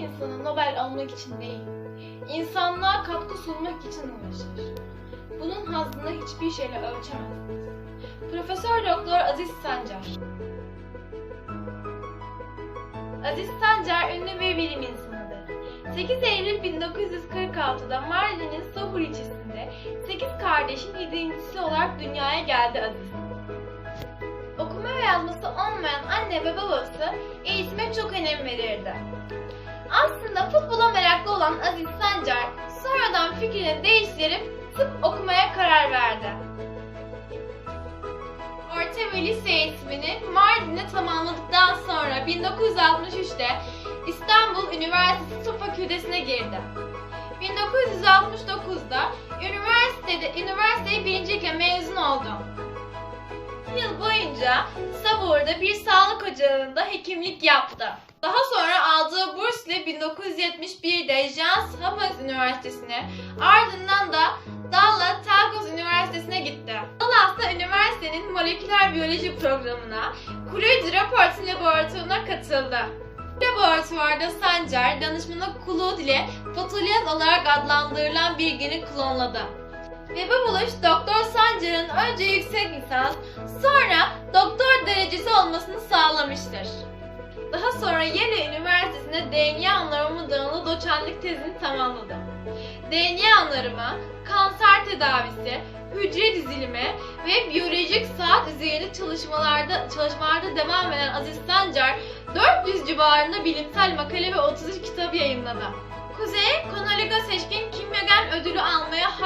insanı Nobel almak için değil, insanlığa katkı sunmak için uğraşır. Bunun hazzını hiçbir şeyle ölçemezsiniz. Profesör Doktor Aziz Sancar Aziz Sancar ünlü bir bilim insanıdır. 8 Eylül 1946'da Mardin'in Sohur ilçesinde 8 kardeşin 7.si olarak dünyaya geldi Aziz. Okuma ve yazması olmayan anne ve babası eğitime çok önem verirdi. Aslında futbola meraklı olan Aziz Sancar sonradan fikrini değiştirip tıp okumaya karar verdi. Orta ve lise eğitimini Mardin'de tamamladıktan sonra 1963'te İstanbul Üniversitesi Tıp Fakültesine girdi. 1969'da üniversitede üniversiteyi birincilikle mezun oldu. Boyunca Sabur'da bir sağlık ocağında hekimlik yaptı. Daha sonra aldığı burs ile 1971'de Johns Hopkins Üniversitesi'ne ardından da Dallas Texas Üniversitesi'ne gitti. Dallas'ta üniversitenin moleküler biyoloji programına Kurucu Raport'un laboratuvarına katıldı. Laboratuvarda Sancar, danışmanı Claude ile fotoliyaz olarak adlandırılan bir geni klonladı. Ve bu Doktor Sancar'ın önce yüksek lisans, sonra doktor derecesi olmasını sağlamıştır. Daha sonra Yale Üniversitesi'nde DNA anlarımı dalında doçentlik tezini tamamladı. DNA anlarımı, kanser tedavisi, hücre dizilimi ve biyolojik saat üzerinde çalışmalarda çalışmalarda devam eden Aziz Sancar 400 civarında bilimsel makale ve 33 kitap yayınladı. Kuzey Konoliga Seçkin Kimyagen ödülü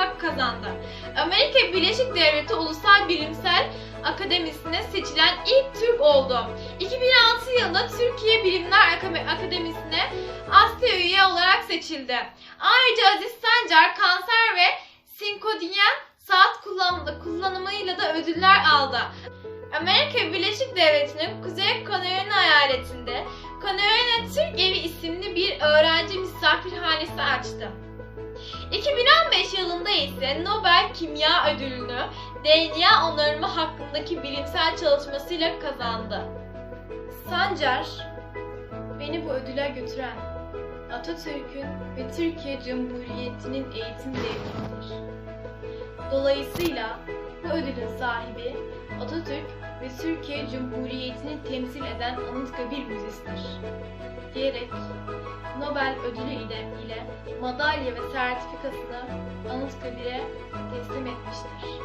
hak kazandı. Amerika Birleşik Devletleri Ulusal Bilimsel Akademisi'ne seçilen ilk Türk oldu. 2006 yılında Türkiye Bilimler Akademisi'ne Asya üye olarak seçildi. Ayrıca Aziz Sancar kanser ve sinkodinyen saat kullan- kullanımıyla da ödüller aldı. Amerika Birleşik Devletleri'nin Kuzey Carolina eyaletinde Carolina Türk Evi isimli bir öğrenci misafirhanesi açtı. 2015 yılında ise Nobel Kimya Ödülünü DNA onarımı hakkındaki bilimsel çalışmasıyla kazandı. Sancar, beni bu ödüle götüren Atatürk'ün ve Türkiye Cumhuriyeti'nin eğitim devrimidir. Dolayısıyla bu ödülün sahibi Atatürk ve Türkiye Cumhuriyeti'ni temsil eden Anıtkabir Müzesi'dir. Diyerek Nobel ödülü ile, ile madalya ve sertifikasını Anıtkabir'e teslim etmiştir.